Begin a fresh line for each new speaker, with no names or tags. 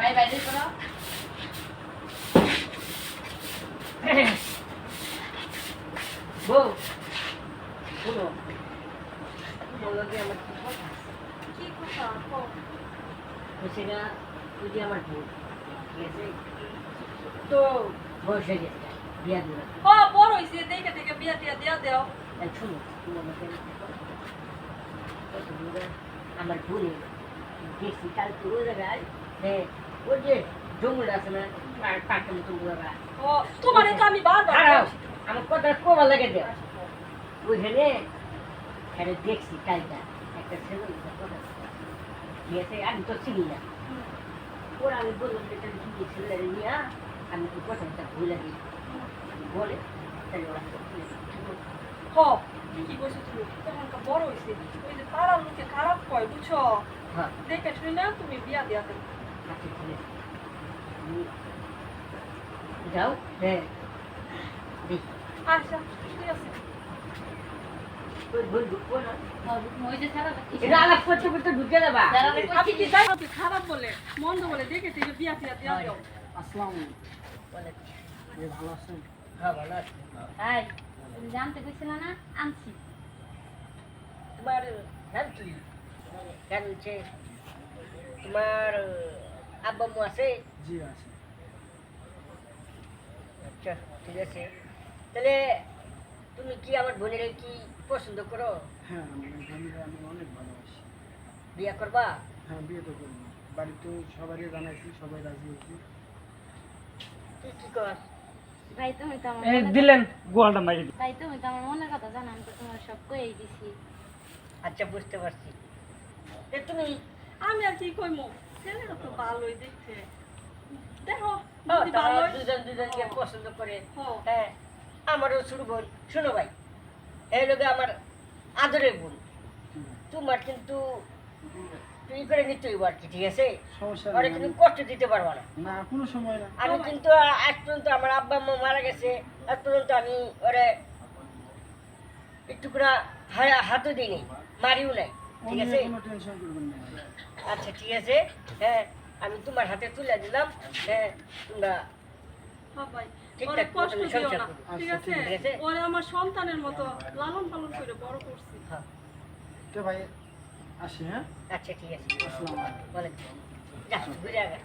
ভাই বাইরে করো
বউ শোনো বলো যে আমার কি কথা?
কি কথা।
হচ্ছে না ওই যে আমার বউ? ঠিক আছে তো বয়স হয়ে গেছে বিয়া দিল
ও বড় হইছে দেখে দেখে বিয়া টিয়া দিয়া দেও।
শুনো তুমি আমাকে আমার বোনে দেখছি কাল ওই জায়গায় ওই যে জঙ্গল আছে না পাটের মতো জায়গা
ও তোমারে তো আমি বারবার বলছি।
আমার কথা কমা লাগে দেও ওইখানে এখানে দেখছি কালটা একটা ছেলে কথা আমি তো চিনি না। ওরা আমি বললাম যে তাহলে কি ছেলে নিয়ে আমি তো কথাটা ভুলে দিই বলে তাহলে ওরা।
হ ঠিকই কইছো তুমি তখনকার বড় হইছে ওই যে পাড়ার লোকে খারাপ কয় বুঝছ?
হ্যাঁ।
দেখে শুনে না তুমি বিয়া দিয়া দেও
যাও। হ্যাঁ।
খারাপ বলে মন্দ বলে বিয়া দিয়া দেও
আসসালামু ভালো আছেন?
ভালো আছি।
তুমি জানতে কইছিল না? আনছি।
তোমার নাম কি? তোমার আব্বা আম্মু আছে?
জি আছে।
আচ্ছা ঠিক আছে। তাহলে তুমি কি আমার বোনের কি পছন্দ করো?
হ্যাঁ আমি অনেক ভালোবাসি।
বিয়ে করবা?
হ্যাঁ বিয়ে তো করব। বাড়িতে সবারই জানাইছি সবাই রাজি হয়েছি।
তুই কি কর?
ভাই তুমি তো আমার
এই দিলেন গোয়ালটা মারি
কথা- ভাই তুমি তো আমার মনের কথা জানো আমি তো তোমার সব দিছি।
আচ্ছা বুঝতে পারছি। তুমি
আমি আর কি কইমু? ছেলেরা ভালোই দেখতে। দেখো
দুজন দুজনকে পছন্দ করে।
হ্যাঁ।
আমারও ছোট বোন শোনো ভাই। এই লোকে আমার আদরের বোন। তোমার কিন্তু তুই করে নিতে হইব আর কি ঠিক আছে? কষ্ট দিতে পারব না।
না কোনো সময় না।
আমি কিন্তু আজ পর্যন্ত আমার আব্বা আম্মা মারা গেছে আজ পর্যন্ত আমি ওরে একটু করে হাতও দিই নাই মারিও নাই ঠিক আছে? আচ্ছা ঠিক আছে? হ্যাঁ। আমি তোমার হাতে তুলে দিলাম হ্যাঁ তোমরা
হ্যাঁ
আচ্ছা,
আছে
ঠিক আছে।
আমার সন্তানের মতো লালন পালন করে বড় করছি।
হ্যাঁ।
ভাই আসি হ্যাঁ?
আচ্ছা ঠিক আছে। ঘুরে আগে